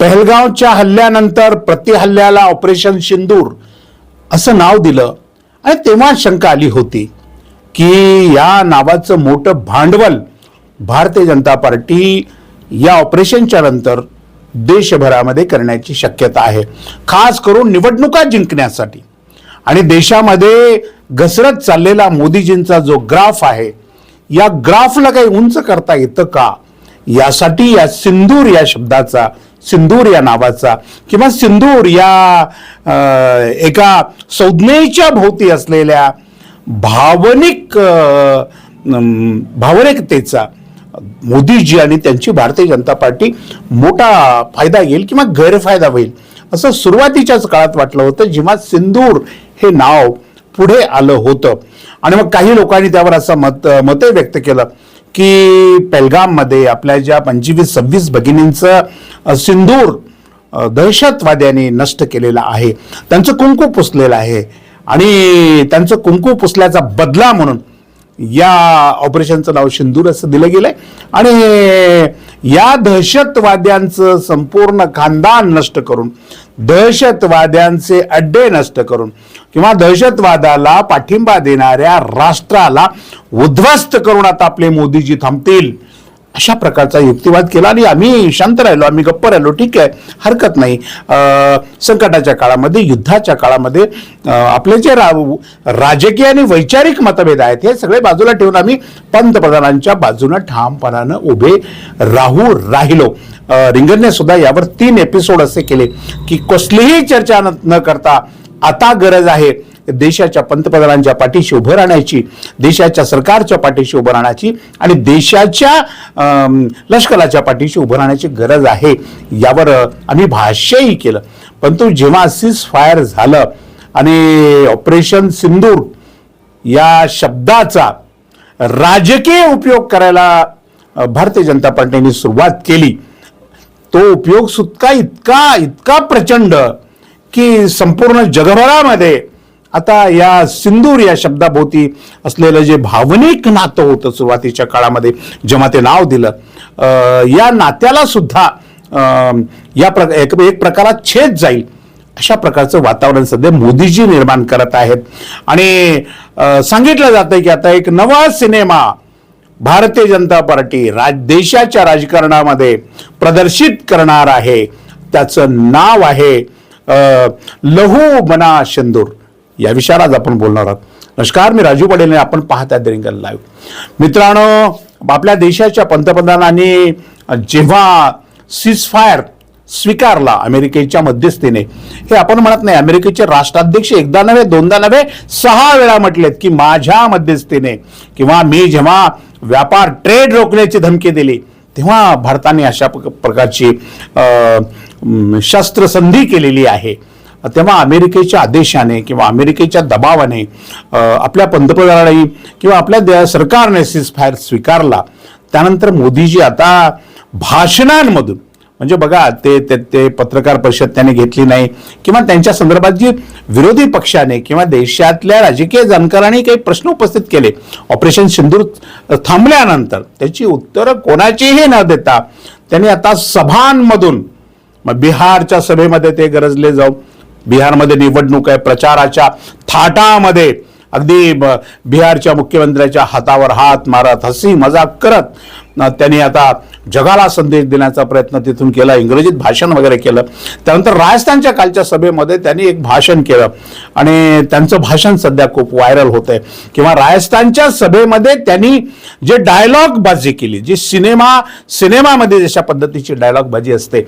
पहलगावच्या हल्ल्यानंतर प्रतिहल्ल्याला ऑपरेशन सिंदूर असं नाव दिलं. आणि तेव्हा शंका आली होती की या नावाचं मोठं भांडवल भारतीय जनता पार्टी या ऑपरेशनच्या नंतर देशभरामध्ये करण्याची शक्यता आहे. खास करून निवडणुका जिंकण्यासाठी. आणि देशामध्ये घसरत चाललेला मोदीजींचा जो ग्राफ आहे या ग्राफला काही उंच करता येतं का? यासाठी या सिंदूर या शब्दाचा सिंदूर या नावाचा किंवा सिंदूर या एका संज्ञेच्या भोवती असलेल्या भावनिक भावनिकतेचा मोदीजी आणि त्यांची भारतीय जनता पार्टी मोठा फायदा येईल किंवा गैरफायदा होईल. असं सुरुवातीच्याच काळात वाटलं होतं जेव्हा सिंदूर हे नाव पुढे आलं होतं. आणि मग काही लोकांनी त्यावर असं मत मते व्यक्त केलं. की पेलगाममध्ये आपल्या ज्या पंचवीस सव्वीस भगिनींचं सिंदूर दहशतवाद्यांनी नष्ट केलेलं आहे. त्यांचं कुंकू पुसलेलं आहे. आणि त्यांचं कुंकू पुसल्याचा बदला म्हणून या ऑपरेशनचं नाव सिंदूर असं दिलं गेलंय. आणि या दहशतवाद्यांचं संपूर्ण खानदान नष्ट करून दहशतवाद्यांचे अड्डे नष्ट करून किंवा दहशतवादाला पाठिंबा देणाऱ्या राष्ट्राला उद्ध्वस्त करून आता आपले मोदीजी थांबतील. अशा प्रकारचा युक्तिवाद केला आणि आम्ही शांत राहिलो आम्ही गप्प राहिलो. ठीक आहे हरकत नाही. संकटाच्या काळामध्ये युद्धाच्या काळामध्ये आपले जे रा राजकीय आणि वैचारिक मतभेद आहेत हे सगळे बाजूला ठेवून आम्ही पंतप्रधानांच्या बाजूनं ठामपणानं उभे राहू राहिलो. अं, रिंगणने सुद्धा यावर तीन एपिसोड असे केले की कसलीही चर्चा न- न करता आता गरज आहे. देशाच्या पंतप्रधानांच्या पाठीशी उभं राहण्याची देशाच्या सरकारच्या पाठीशी उभं राहण्याची आणि देशाच्या लष्कराच्या पाठीशी उभं राहण्याची गरज आहे यावर आम्ही भाष्यही केलं. परंतु जेव्हा सीज फायर झालं आणि ऑपरेशन सिंदूर या शब्दाचा राजकीय उपयोग करायला भारतीय जनता पार्टीने सुरुवात केली तो उपयोग सुद्धा इतका इतका प्रचंड की संपूर्ण जगभरामध्ये आता या सिंदूर या शब्दाभोवती असलेलं जे भावनिक नातं होतं सुरुवातीच्या काळामध्ये जेव्हा ते नाव दिलं या नात्याला सुद्धा या प्र एक एक प्रकारात छेद जाईल अशा प्रकारचं वातावरण सध्या मोदीजी निर्माण करत आहेत. आणि सांगितलं जातं की आता एक नवा सिनेमा भारतीय जनता पार्टी राज देशाच्या राजकारणामध्ये प्रदर्शित करणार आहे. त्याचं नाव आहे लहू मना शेंदूर या विषयावर आज आपण बोलणार आहोत. नमस्कार मी राजू पटेल आणि आपण पाहत आहे रिंगल लाईव्ह. मित्रांनो आपल्या देशाच्या पंतप्रधानांनी जेव्हा सीजफायर स्वीकारला अमेरिकेच्या मध्यस्थीने हे आपण म्हणत नाही अमेरिकेचे राष्ट्राध्यक्ष एकदा नव्हे दोनदा नव्हे सहा वेळा म्हटलेत की माझ्या मध्यस्थीने किंवा मी जेव्हा व्यापार ट्रेड रोखण्याची धमकी दिली तेव्हा भारताने अशा प्रकारची शस्त्रसंधी केलेली आहे. तेव्हा अमेरिकेच्या आदेशाने किंवा अमेरिकेच्या दबावाने आपल्या पंतप्रधानांनी किंवा आपल्या सरकारने फायर स्वीकारला. त्यानंतर मोदीजी आता भाषणांमधून म्हणजे बघा ते ते ते पत्रकार परिषद त्याने घेतली नाही किंवा त्यांच्या संदर्भात जी विरोधी पक्षाने किंवा देशातल्या राजकीय जाणकारांनी काही प्रश्न उपस्थित केले ऑपरेशन सिंदूर थांबल्यानंतर त्याची उत्तरं कोणाचीही न देता त्यांनी आता सभांमधून मग बिहारच्या सभेमध्ये ते गरजले जाऊ बिहारमध्ये निवडणूक आहे प्रचाराच्या थाटामध्ये. अगदी ब- बिहारच्या मुख्यमंत्र्याच्या हातावर हात मारत हसी मजाक करत त्यांनी आता जगाला संदेश देण्याचा प्रयत्न तिथून केला इंग्रजीत भाषण वगैरे केलं. त्यानंतर राजस्थानच्या कालच्या सभेमध्ये त्यांनी एक भाषण केलं. आणि त्यांचं भाषण सध्या खूप व्हायरल होत आहे. किंवा राजस्थानच्या सभेमध्ये त्यांनी जे डायलॉगबाजी केली जी सिनेमा सिनेमामध्ये जशा पद्धतीची डायलॉगबाजी असते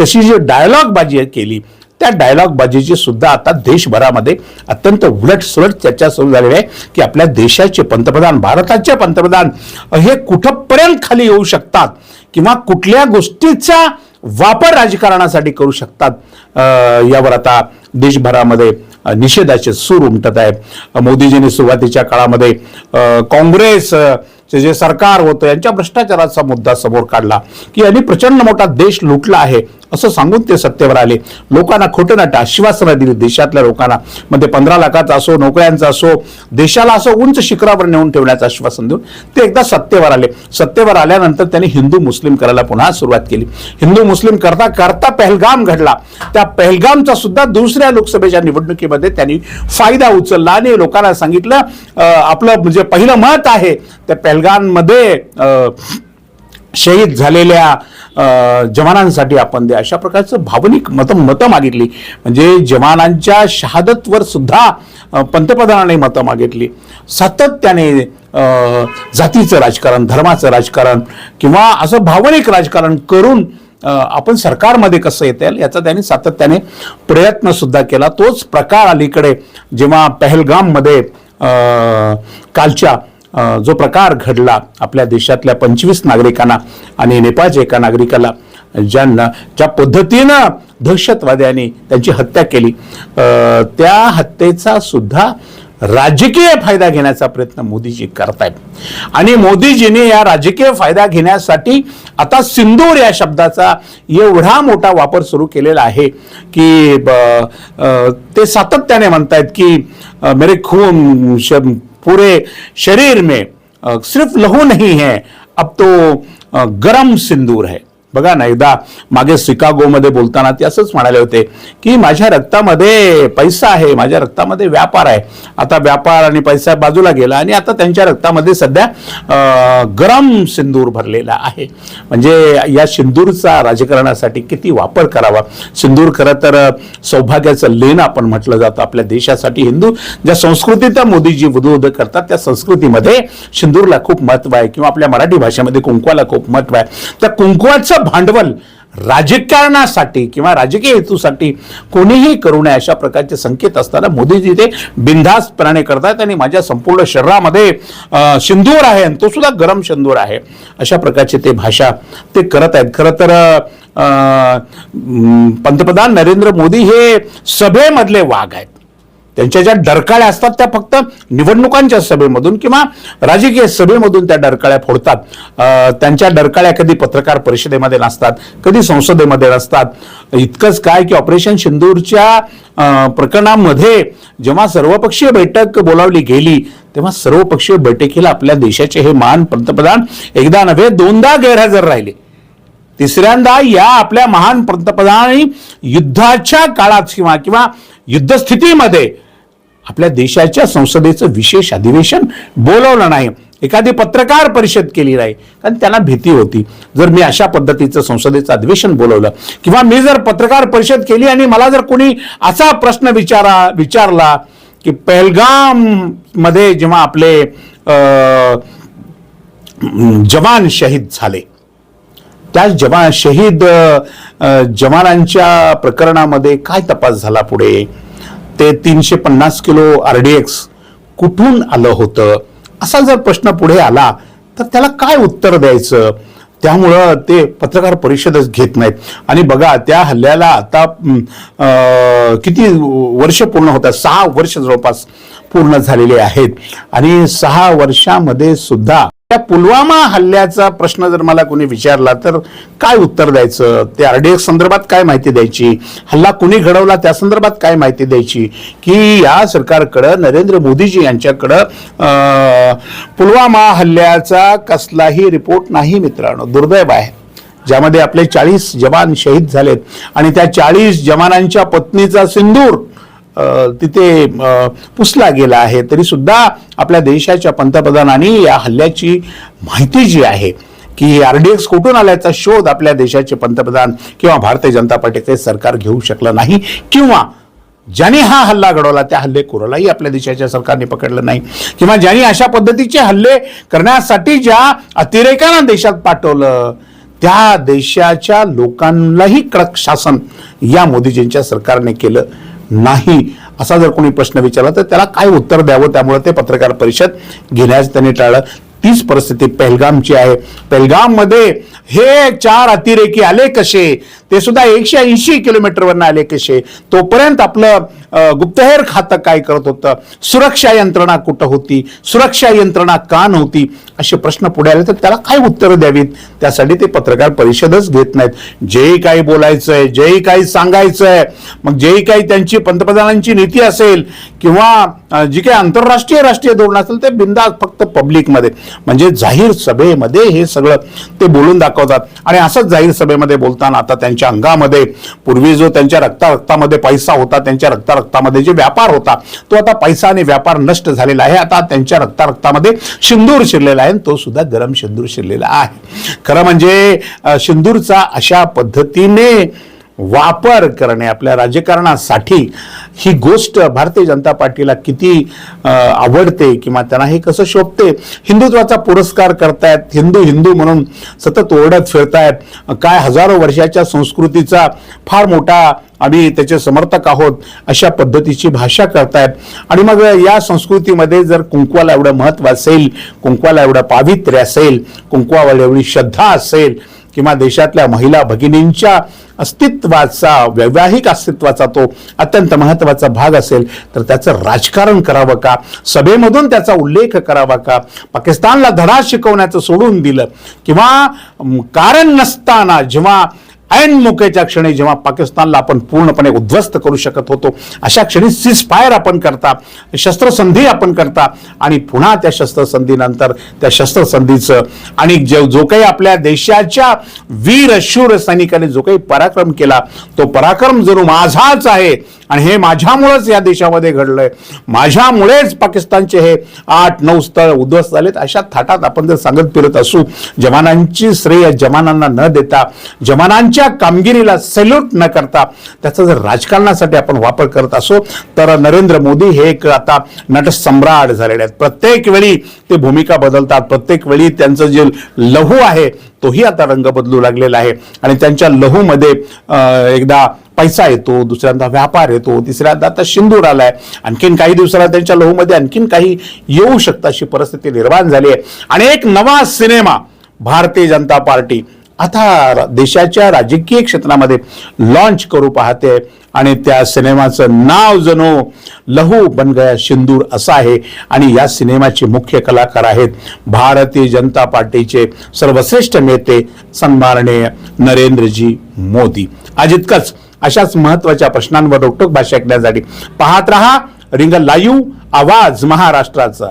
तशी जी डायलॉगबाजी केली त्या डायलॉग बाजीची सुद्धा आता देशभरामध्ये अत्यंत उलट सुलट चर्चा सुरू झालेली आहे की आपल्या देशाचे पंतप्रधान भारताचे पंतप्रधान हे कुठंपर्यंत खाली येऊ शकतात? किंवा कुठल्या गोष्टीचा वापर राजकारणासाठी करू शकतात? यावर आता देशभरामध्ये निषेधाचे सूर उमटत आहे. मोदीजींनी सुरुवातीच्या काळामध्ये काँग्रेस जे सरकार होतं यांच्या भ्रष्टाचाराचा मुद्दा समोर काढला की यांनी प्रचंड मोठा देश लुटला आहे असं सांगून ते सत्तेवर आले. लोकांना खोटं नाटं आश्वासनं दिली देशातल्या लोकांना. म्हणजे पंधरा लाखाचा असो नोकऱ्यांचा असो देशाला असं उंच शिखरावर नेऊन ठेवण्याचं आश्वासन देऊन ते एकदा सत्तेवर आले. सत्तेवर आल्यानंतर त्यांनी हिंदू मुस्लिम करायला पुन्हा सुरुवात केली. हिंदू मुस्लिम करता करता पहलगाम घडला. त्या पहलगामचा सुद्धा दुसऱ्या लोकसभेच्या निवडणुकीमध्ये त्यांनी फायदा उचलला आणि लोकांना सांगितलं आपलं म्हणजे पहिलं मत आहे त्या पहलगाममध्ये शहीद झालेल्या जवानांसाठी आपण द्या अशा प्रकारचं भावनिक मत मतं मागितली. म्हणजे जवानांच्या शहादतवर सुद्धा पंतप्रधानाने मतं मागितली. सातत्याने जातीचं राजकारण धर्माचं राजकारण किंवा असं भावनिक राजकारण करून आपण सरकारमध्ये कसं येता येईल याचा त्यांनी सातत्याने प्रयत्नसुद्धा केला. तोच प्रकार अलीकडे जेव्हा पहलगाममध्ये कालच्या जो प्रकार घडला आपल्या देशातल्या पंचवीस नागरिकांना आणि नेपाळच्या एका नागरिकाला ज्यांना ज्या पद्धतीनं दहशतवाद्यांनी त्यांची हत्या केली. त्या हत्येचा सुद्धा राजकीय फायदा घेण्याचा प्रयत्न मोदीजी करतायत. आणि मोदीजीने या राजकीय फायदा घेण्यासाठी आता सिंदूर या शब्दाचा एवढा मोठा वापर सुरू केलेला आहे की ब- ते सातत्याने म्हणतायत की मेरे खून पूरे शरीर में सिर्फ लहू नहीं है अब तो गर्म गरम सिंदूर है। बघा ना एकदा मागे शिकागोमध्ये बोलताना ते असंच म्हणाले होते की माझ्या रक्तामध्ये पैसा आहे माझ्या रक्तामध्ये व्यापार आहे. आता व्यापार आणि पैसा बाजूला गेला आणि आता त्यांच्या रक्तामध्ये सध्या गरम सिंदूर भरलेला आहे. म्हणजे या सिंदूरचा राजकारणासाठी किती वापर करावा? सिंदूर खरं तर सौभाग्याचं लेण आपण म्हटलं जातं आपल्या देशासाठी. हिंदू ज्या संस्कृतीचा मोदीजी उद्बोध करतात त्या संस्कृतीमध्ये सिंदूरला खूप महत्त्व आहे किंवा आपल्या मराठी भाषेमध्ये कुंकवाला खूप महत्त्व आहे. त्या कुंकवाचं भांडवल राजकारणासाठी किंवा राजकीय हेतूसाठी कोणीही करू नये अशा प्रकारचे संकेत असताना मोदीजी ते बिनधास्तपणाने करतात आणि माझ्या संपूर्ण शरीरामध्ये शिंदूर सिंदूर आहे आणि तो सुद्धा गरम सिंदूर आहे. अशा प्रकारचे ते भाषा ते करत आहेत खरं तर पंतप्रधान नरेंद्र मोदी हे सभेमधले वाघ आहेत. त्यांच्या ज्या डरकाळ्या असतात त्या फक्त निवडणुकांच्या सभेमधून किंवा राजकीय सभेमधून त्या डरकाळ्या फोडतात. त्यांच्या डरकाळ्या कधी पत्रकार परिषदेमध्ये नसतात कधी संसदेमध्ये नसतात. इतकंच काय की ऑपरेशन सिंदूरच्या प्रकरणामध्ये जेव्हा सर्वपक्षीय बैठक बोलावली गेली तेव्हा सर्वपक्षीय बैठकीला आपल्या देशाचे हे महान पंतप्रधान एकदा नव्हे दोनदा गैरहजर राहिले. तिसऱ्यांदा या आपल्या महान पंतप्रधान युद्धाच्या काळात किंवा किंवा युद्धस्थितीमध्ये आपल्या देशाच्या संसदेचं विशेष अधिवेशन बोलवलं नाही. एखादी पत्रकार परिषद केली नाही. कारण त्यांना भीती होती. जर मी अशा पद्धतीचं संसदेचं अधिवेशन बोलवलं किंवा मी जर पत्रकार परिषद केली आणि मला जर कोणी असा प्रश्न विचारा विचारला की पहलगाममध्ये जेव्हा आपले जवान शहीद झाले. त्या जवान शहीद जवानांच्या प्रकरणामध्ये काय तपास झाला पुढे? ते तीनशे पन्नास किलो आर डी एक्स कुठून आलं होतं? असा जर प्रश्न पुढे आला तर त्याला काय उत्तर द्यायचं? त्यामुळं ते पत्रकार परिषदच घेत नाहीत. आणि बघा त्या हल्ल्याला आता किती वर्ष पूर्ण होतात? सहा वर्ष जवळपास पूर्ण झालेले आहेत. आणि सहा वर्षामध्ये सुद्धा त्या पुलवामा हल्ल्याचा प्रश्न जर मला कोणी विचारला तर काय उत्तर द्यायचं? त्या आरडीएक्स संदर्भात काय माहिती द्यायची? हल्ला कुणी घडवला त्या संदर्भात काय माहिती द्यायची? की या सरकारकडं नरेंद्र मोदीजी यांच्याकडं अं, पुलवामा हल्ल्याचा कसलाही रिपोर्ट नाही मित्रांनो. दुर्दैव आहे. ज्यामध्ये आपले चाळीस जवान शहीद झालेत आणि त्या चाळीस जवानांच्या पत्नीचा सिंदूर तिथे पुसला गेला आहे. तरी सुद्धा आपल्या देशाच्या पंतप्रधानांनी या हल्ल्याची माहिती जी आहे की आरडीएक्स कुठून आल्याचा शोध आपल्या देशाचे पंतप्रधान किंवा भारतीय जनता पार्टीचे सरकार घेऊ शकलं नाही किंवा ज्यांनी हा हल्ला घडवला त्या हल्लेखोरालाही आपल्या देशाच्या सरकारने पकडलं नाही किंवा ज्यांनी अशा पद्धतीचे हल्ले करण्यासाठी ज्या अतिरेकांना देशात पाठवलं त्या देशाच्या लोकांनाही कडक शासन या मोदीजींच्या सरकारने केलं. नाही असा जर कोणी प्रश्न विचारला तर त्याला काय उत्तर द्यावं त्यामुळे ते पत्रकार परिषद घेण्यास त्यांनी टाळलं. तीच परिस्थिती पहलगामची आहे. पहलगाममध्ये हे चार अतिरेकी आले कसे? ते सुद्धा एकशे ऐंशी किलोमीटरवर आले कसे? तोपर्यंत आपलं गुप्तहेर खातं काय करत होतं? सुरक्षा यंत्रणा कुठं होती? सुरक्षा यंत्रणा का नव्हती? असे प्रश्न पुढे आले. तर त्याला काय उत्तरं द्यावीत? त्यासाठी ते पत्रकार परिषदच घेत नाहीत. जेही काही बोलायचंय जेही काही सांगायचंय मग जेही काही त्यांची पंतप्रधानांची नीती असेल किंवा जी काही आंतरराष्ट्रीय राष्ट्रीय धोरण असेल ते बिंदास फक्त पब्लिकमध्ये. म्हणजे जाहीर सभेमध्ये हे सगळं ते बोलून दाखवतात. आणि असंच जाहीर सभेमध्ये बोलताना आता त्यांच्या अंगामध्ये पूर्वी जो त्यांच्या रक्ता रक्तामध्ये पैसा होता त्यांच्या रक्ता रक्तामध्ये जे व्यापार होता तो आता पैसा आणि व्यापार नष्ट झालेला आहे. आता त्यांच्या रक्ता रक्तामध्ये सिंदूर शिरलेला आहे आणि तो सुद्धा गरम सिंदूर शिरलेला आहे. खरं म्हणजे शिंदूरचा सिंदूरचा अशा पद्धतीने वापर करणे आपल्या राजकारणासाठी ही गोष्ट भारतीय जनता पार्टीला किती आवडते किंवा त्यांना हे कसं शोभते हिंदुत्वाचा पुरस्कार करतायत हिंदू हिंदू म्हणून सतत ओरडत फिरतायत. काय हजारो वर्षाच्या संस्कृतीचा फार मोठा आम्ही त्याचे समर्थक आहोत अशा पद्धतीची भाषा करतायत. आणि मग या संस्कृतीमध्ये जर कुंकवाला एवढं महत्त्व असेल कुंकवाला एवढं पावित्र्य असेल कुंकवाला एवढी श्रद्धा असेल किंवा देशातल्या महिला भगिनींच्या अस्तित्वाचा वैवाहिक अस्तित्वाचा तो अत्यंत महत्त्वाचा भाग असेल तर त्याचं राजकारण करावं का? सभेमधून त्याचा उल्लेख करावा का? पाकिस्तानला धडा शिकवण्याचं सोडून दिलं किंवा कारण नसताना जेव्हा ऐन मोकेच्या क्षणी जेव्हा पाकिस्तानला आपण पूर्णपणे उद्ध्वस्त करू शकत होतो अशा क्षणी सीज फायर आपण करता शस्त्रसंधी आपण करता आणि पुन्हा त्या शस्त्रसंधीनंतर त्या शस्त्रसंधीचं आणि जे जो काही आपल्या देशाच्या वीर शूर सैनिकांनी जो काही पराक्रम केला तो पराक्रम जणू माझाच आहे आणि हे माझ्यामुळेच या देशामध्ये घडलंय. माझ्यामुळेच पाकिस्तानचे हे आठ नऊ स्थळ उद्ध्वस्त झालेत. अशा थाटात आपण जर सांगत फिरत असू जवानांची श्रेय जवानांना न देता त्यांच्या कामगिरीला सल्यूट न करता त्याचा जर राजकारणासाठी आपण वापर करत असो तर नरेंद्र मोदी हे एक आता नटसम्राट झालेले आहेत. प्रत्येक वेळी ते भूमिका बदलतात प्रत्येक वेळी त्यांचं जे लहू आहे तोही आता रंग बदलू लागलेला आहे. आणि त्यांच्या लहूमध्ये एकदा पैसा येतो दुसऱ्यांदा व्यापार येतो तिसऱ्यांदा आता सिंदूर आलाय. आणखीन काही दिवसाला त्यांच्या लहूमध्ये आणखीन काही येऊ शकतं अशी परिस्थिती निर्माण झाली आहे. आणि एक नवा सिनेमा भारतीय जनता पार्टी आता देशाच्या राजकीय क्षेत्रामध्ये लॉन्च करू पाहते आणि त्या सिनेमाचं नाव जणू लहू बन गया सिंदूर असं आहे. आणि या सिनेमाचे मुख्य कलाकार आहेत भारतीय जनता पार्टीचे सर्वश्रेष्ठ नेते सन्माननीय नरेंद्रजी मोदी. आज इतकंच. अशाच महत्त्वाच्या प्रश्नांवर रोकटोक भाषा ऐकण्यासाठी पाहत रहा रिंग लाईव्ह आवाज महाराष्ट्राचा.